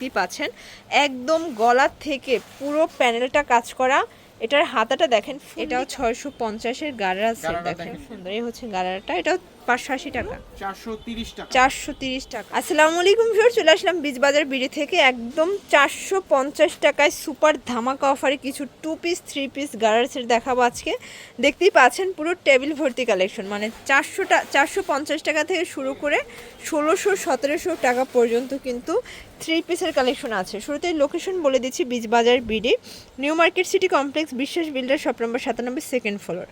দেখতেই পাচ্ছেন একদম গলার থেকে পুরো প্যানেলটা কাজ করা এটার হাতাটা দেখেন এটাও ছয়শো পঞ্চাশের গাড়ারা সেট দেখেন। সুন্দর এই হচ্ছে গাড়ারাটা এটাও পাঁচশো আশি টাকা। চারশো তিরিশ টাকা। চারশো তিরিশ টাকা। আসসালামু আলাইকুম ভিউয়ার চলে আসলাম বীজবাজার বিড়ি থেকে। একদম চারশো পঞ্চাশ টাকায় সুপার ধামাকা অফারে কিছু টু পিস থ্রি পিস গার্লসের দেখাবো আজকে। দেখতেই পাচ্ছেন পুরো টেবিল ভর্তি কালেকশন মানে চারশো চারশো পঞ্চাশ টাকা থেকে শুরু করে ষোলোশো সতেরোশো টাকা পর্যন্ত কিন্তু থ্রি পিসের কালেকশন আছে। শুরুতেই লোকেশন বলে দিচ্ছি Beejbazar BD. New Market City Complex Biswas builder shop number সাতানব্বই সেকেন্ড ফ্লোর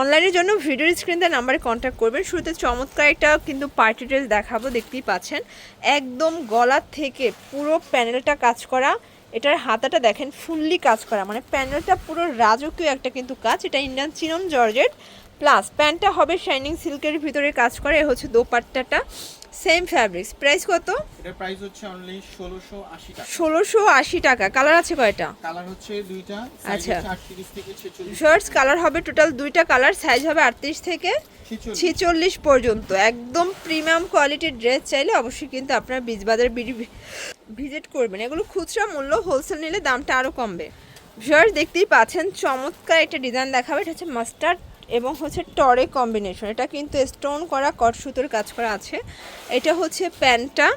অনলাইনের জন্য ভিডিওর স্ক্রিন দেওয়া নাম্বারে কন্ট্যাক্ট করবেন। শুরুতে চমৎকার একটা কিন্তু পার্টি ড্রেস দেখাবো, দেখতেই পাচ্ছেন। একদম গলার থেকে পুরো প্যানেলটা কাজ করা, এটার হাতাটা দেখেন, ফুললি কাজ করা মানে প্যানেলটা পুরো রাজকীয় একটা কিন্তু কাজ, এটা ইন্ডিয়ান চিরম জর্জেট প্লাস প্যান্টটা হবে শাইনিং সিল্কের ভিতরে কাজ করে এ হচ্ছে দোপাট্টাটা। সেম ফ্যাব্রিক্স প্রাইস কত? এটার প্রাইস হচ্ছে অনলি ষোলোশো আশি টাকা। ষোলোশো আশি টাকা। কালার আছে কয়টা? কালার হচ্ছে দুইটা আচ্ছা। আটত্রিশ থেকে ছেচল্লিশ। শার্টস কালার হবে টোটাল দুইটা কালার সাইজ হবে আটত্রিশ থেকে ছেচল্লিশ। ছিচল্লিশ পর্যন্ত। একদম প্রিমিয়াম কোয়ালিটির ড্রেস চাইলে অবশ্যই কিন্তু আপনারা বীজবাজার ভিজিট করবেন। এগুলো খুচরা মূল্য হোলসেল নিলে দামটা আরও কমবে। ভিউয়ার দেখতেই পাচ্ছেন চমৎকার একটা ডিজাইন দেখাবে। এটা হচ্ছে মাস্টার্ড এবং হচ্ছে টরে কম্বিনেশন এটা কিন্তু স্টোন করা কট সুতোর কাজ করা আছে। এটা হচ্ছে প্যান্টটা।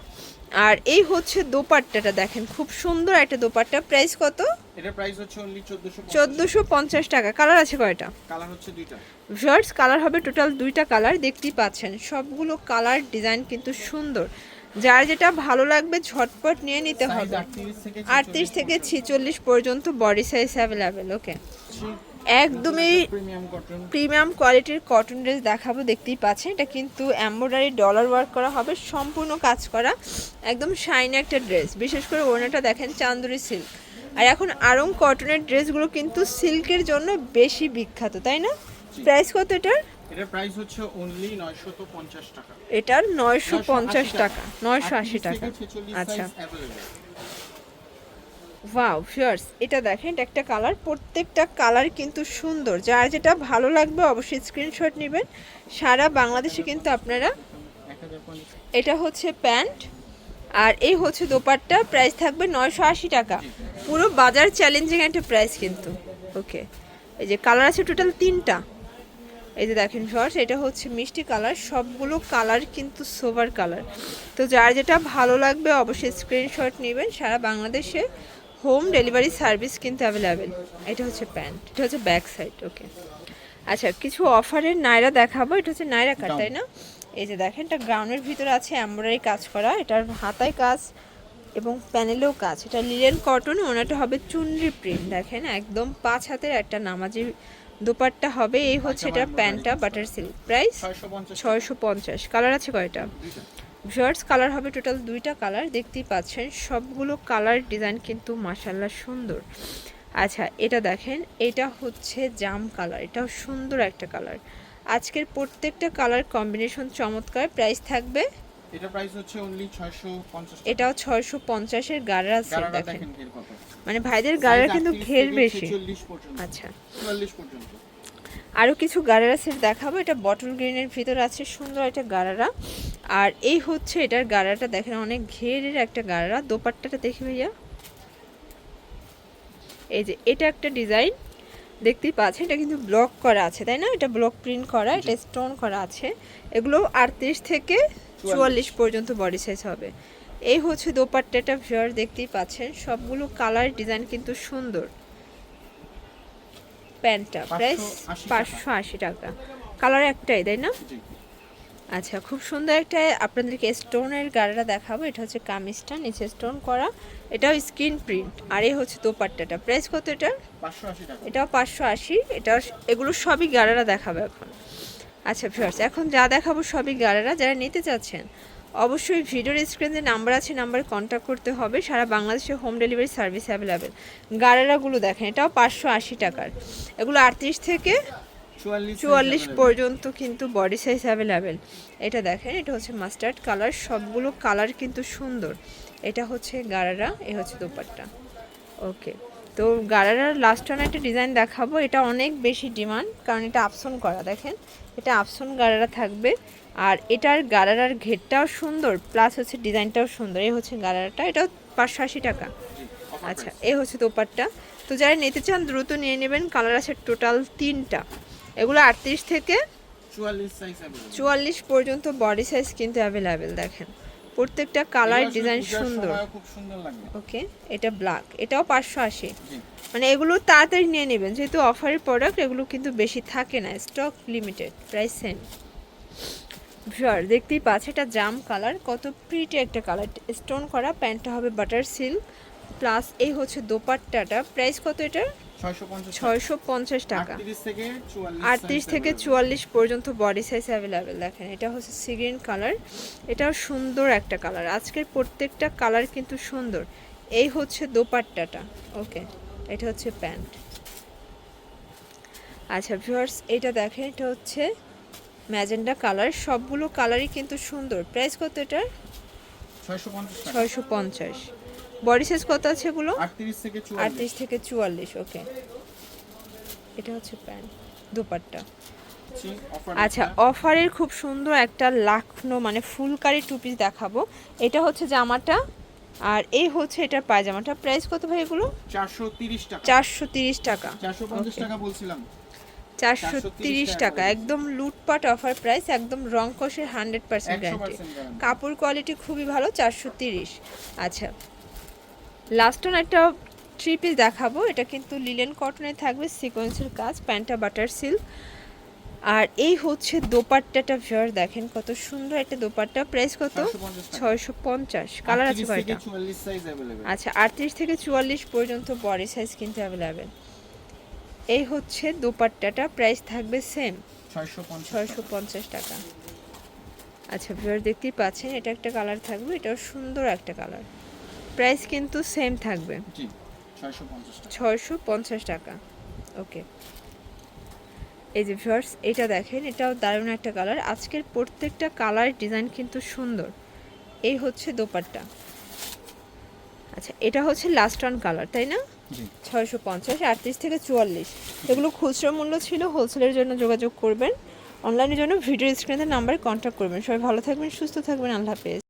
আর এই হচ্ছে দোপাট্টাটা দেখেন খুব সুন্দর একটা দোপাট্টা। প্রাইস কত? এটার প্রাইস হচ্ছে অনলি চোদ্দশো চোদ্দোশো পঞ্চাশ টাকা। কালার আছে কয়টা? কালার হচ্ছে দুইটা। ভিউয়ার্স কালার হবে টোটাল দুইটা কালার দেখতেই পাচ্ছেন। সবগুলো কালার ডিজাইন কিন্তু সুন্দর। যার যেটা ভালো লাগবে ঝটপট নিয়ে নিতে হবে। আটত্রিশ থেকে আটত্রিশ থেকে ছিচল্লিশ পর্যন্ত বডি সাইজ অ্যাভেলেবেল ওকে একদমই প্রিমিয়াম কোয়ালিটির কটন ড্রেস দেখাবো দেখতেই পাচ্ছেন। এটা কিন্তু এমব্রয়ডারি ডলার ওয়ার্ক করা হবে সম্পূর্ণ কাজ করা একদম শাইন একটা ড্রেস বিশেষ করে ওনাটা দেখেন চান্দুরি সিল্ক আর এখন আরং কটনের ড্রেসগুলো কিন্তু সিল্কের জন্য বেশি বিখ্যাত তাই না? প্রাইস কত এটার? এটার প্রাইস হচ্ছে অনলি নয়শত পঞ্চাশ টাকা। এটার নয়শো পঞ্চাশ 980 টাকা নয়শো আশি টাকা। আচ্ছা। ওয়াও ফিয়ার্স এটা দেখেন একটা কালার প্রত্যেকটা কালার কিন্তু সুন্দর। যার যেটা ভালো লাগবে অবশ্যই স্ক্রিনশট নেবেন। সারা বাংলাদেশে কিন্তু আপনারা এটা হচ্ছে প্যান্ট, আর এই হচ্ছে দোপাট্টা। প্রাইস থাকবে নয়শো আশি টাকা। পুরো বাজার চ্যালেঞ্জিং একটা প্রাইস কিন্তু। ওকে এই যে কালার আছে টোটাল তিনটা। এই যে দেখেন শর্টস এটা হচ্ছে মিষ্টি কালার সবগুলো কালার কিন্তু সোভার কালার তো যার যেটা ভালো লাগবে অবশ্যই স্ক্রিনশট নেবেন। সারা বাংলাদেশে হোম ডেলিভারি সার্ভিস কিন্তু অ্যাভেলেবেল। এটা হচ্ছে প্যান্ট এটা হচ্ছে ব্যাক সাইড ওকে। আচ্ছা কিছু অফারের নাইরা দেখাবো এটা হচ্ছে নাইরা কাট তাই না? এই যে দেখেন এটা গ্রাউন্ডের ভিতরে আছে এমব্রয়ডারি কাজ করা এটার হাতায় কাজ এবং প্যানেলেও কাজ। এটা লিলেন কটন ওনাটা হবে চুনরি প্রিন্ট দেখেন একদম পাঁচ হাতের একটা নামাজি দোপাট্টা হবে। এই হচ্ছে এটা প্যান্টটা বাটার সিল্ক প্রাইস ছয়শো পঞ্চাশ। কালার আছে কয়টা? দুইটা। কালার হবে টোটাল দুইটা কালার দেখতেই পাচ্ছেন সবগুলো কালার ডিজাইন কিন্তু মাসাল্লাহ সুন্দর। আচ্ছা এটা দেখেন এটা হচ্ছে জাম কালার এটাও সুন্দর একটা কালার। আজকের প্রত্যেকটা কালার কম্বিনেশন চমৎকার প্রাইস থাকবে? এটার প্রাইস হচ্ছে অনলি 650 এটাও ছয়শো পঞ্চাশের গাড়া গারারা দেখেন। মানে ভাইদের গাড়া কিন্তু ঘের বেশি। 40 পর্যন্ত। আচ্ছা। 44 পর্যন্ত। আরও কিছু গারারা সেট দেখাবো। এটা বটল গ্রিনের ভিতর আছে সুন্দর একটা গারারা আর এই হচ্ছে এটার গারাটা দেখেন অনেক ঘেরের একটা গারারা দোপাট্টাটা দেখি ভাইয়া। এই যে এটা একটা ডিজাইন দেখতেই পাচ্ছেন এটা কিন্তু ব্লক করা আছে তাই না? এটা ব্লক প্রিন্ট করা এটা স্টোন করা আছে। এগুলো আটত্রিশ থেকে চুয়াল্লিশ পর্যন্ত বডি সাইজ হবে। এই হচ্ছে দোপাট্টাটা ভিউয়ার দেখতেই পাচ্ছেন। সবগুলো কালার ডিজাইন কিন্তু সুন্দর। প্যান্টটা প্রাইস পাঁচশো আশি টাকা। কালার একটাই তাই না? আচ্ছা খুব সুন্দর একটা আপনাদেরকে স্টোনের গাড়াটা দেখাবো। এটা হচ্ছে কামিজটা নিচে স্টোন করা। এটাও স্ক্রিন প্রিন্ট আর এই হচ্ছে দোপাট্টাটা। প্রাইস কত এটা 580 টাকা। এটাও পাঁচশো আশি। এটা এগুলো সবই গাড়ারা দেখাবো এখন। আচ্ছা ফিয়ার্স এখন যা দেখাবো সবই গাড়ারা। যারা নিতে চাচ্ছেন অবশ্যই ভিডিওর স্ক্রিনে নাম্বার আছে নাম্বারে কন্ট্যাক্ট করতে হবে। সারা বাংলাদেশে হোম ডেলিভারি সার্ভিস অ্যাভেলেবেল গাড়ারাগুলো দেখেন এটাও পাঁচশো আশি টাকার। এগুলো আটত্রিশ থেকে চুয়াল্লিশ পর্যন্ত কিন্তু বডি সাইজ অ্যাভেলেবেল এটা দেখেন এটা হচ্ছে মাস্টার্ড কালার সবগুলো কালার কিন্তু সুন্দর। এটা হচ্ছে গারারা এ হচ্ছে দোপাট্টা। ওকে তো গারারার লাস্ট ওয়ান একটা ডিজাইন দেখাবো। এটা অনেক বেশি ডিমান্ড কারণ এটা আপসন করা দেখেন। এটা আফসন গাড়ারা থাকবে। আর এটার গাড়ারার ঘেরটাও সুন্দর প্লাস হচ্ছে ডিজাইনটাও সুন্দর। এই হচ্ছে গাড়ারাটা এটাও পাঁচশো আশি টাকা। আচ্ছা এ হচ্ছে তোপারটা তো যারা নিতে চান দ্রুত নিয়ে নেবেন। কালার আছে টোটাল তিনটা। এগুলো আটত্রিশ থেকে চুয়াল্লিশ পর্যন্ত বডি সাইজ কিন্তু অ্যাভেলেবেল দেখেন। প্রত্যেকটা কালার ডিজাইন সুন্দর। ওকে এটা ব্ল্যাক এটাও পাঁচশো আশি। মানে এগুলো তাড়াতাড়ি নিয়ে নেবেন যেহেতু অফারের প্রোডাক্ট এগুলো কিন্তু বেশি থাকে না stock limited price same viewer দেখতেই পাচ্ছে এটা জাম কালার কত প্রিটি একটা কালার স্টোন করা প্যান্টটা হবে বাটার সিল্ক প্লাস এই হচ্ছে দোপাট্টাটা। প্রাইস কত এটা ছয়শো পঞ্চাশ টাকা। আটত্রিশ থেকে চুয়াল্লিশ পর্যন্ত বডি সাইজ অ্যাভেলেবেল দেখেন। এটা হচ্ছে সিগ্রিন কালার এটাও সুন্দর একটা কালার আজকের প্রত্যেকটা কালার কিন্তু সুন্দর। এই হচ্ছে দোপাট্টাটা। ওকে এটা হচ্ছে প্যান্ট। আচ্ছা ভিউয়ার্স এটা দেখেন এটা হচ্ছে ম্যাজেন্ডা কালার সবগুলো কালারই কিন্তু সুন্দর। প্রাইস কত এটার? ছয়শো পঞ্চাশ। বডি সাইজ কত আছে এগুলো? আটত্রিশ থেকে চুয়াল্লিশ। আটত্রিশ থেকে চুয়াল্লিশ ওকে এটা হচ্ছে প্যান্ট দোপাট্টা। অফার আচ্ছা অফারের খুব সুন্দর একটা লাখনো মানে ফুলকারি টু পিস দেখাবো। এটা হচ্ছে জামাটা আর এই হচ্ছে এটার পায়জামাটা। প্রাইস কত ভাই এগুলো? চারশো তিরিশ টাকা। চারশো তিরিশ টাকা। চারশো পঞ্চাশ Okay. টাকা বলছিলাম। 430 তিরিশ টাকা একদম লুটপাট অফার প্রাইস একদম রং কষের হান্ড্রেড পার্সেন্ট একশো গ্যারান্টি পার্সেন্ট কাপড় কোয়ালিটি খুবই ভালো চারশো তিরিশ। আচ্ছা লাস্ট অন একটা থ্রি পিস দেখাবো। এটা কিন্তু লিলেন কটনে থাকবে সিকোয়েন্সের কাজ প্যান্টটা বাটার সিল্ক আর এই হচ্ছে দোপাট্টাটা ভিউয়ার দেখেন কত সুন্দর একটা দোপাট্টা। প্রাইস কত? ছয়শো পঞ্চাশ কালার আছে কয়টা? আচ্ছা আটত্রিশ থেকে চুয়াল্লিশ পর্যন্ত বডি সাইজ কিন্তু অ্যাভেলেবেল এই হচ্ছে দোপাট্টাটা প্রাইস থাকবে সেম ছয়শো পঞ্চাশ ছয়শো পঞ্চাশ টাকা। আচ্ছা ভিউয়ার দেখতেই পাচ্ছেন এটা একটা কালার থাকবে এটাও সুন্দর একটা কালার প্রাইস কিন্তু সেম থাকবে। ছয়শো পঞ্চাশ টাকা। ওকে। এই যে ভিউয়ার্স এটা দেখেন এটাও দারুণ একটা কালার। আজকের প্রত্যেকটা কালার ডিজাইন কিন্তু সুন্দর। এই হচ্ছে দোপাট্টা। আচ্ছা এটা হচ্ছে লাস্ট ওয়ান কালার তাই না? ছয়শো পঞ্চাশ আটত্রিশ থেকে চুয়াল্লিশ। এগুলো খুচরো মূল্য ছিল হোলসেলের জন্য যোগাযোগ করবেন। অনলাইনের জন্য ভিডিও স্ক্রিনের নাম্বারে কন্ট্যাক্ট করবেন। সবাই ভালো থাকবেন সুস্থ থাকবেন আল্লাহ হাফেজ।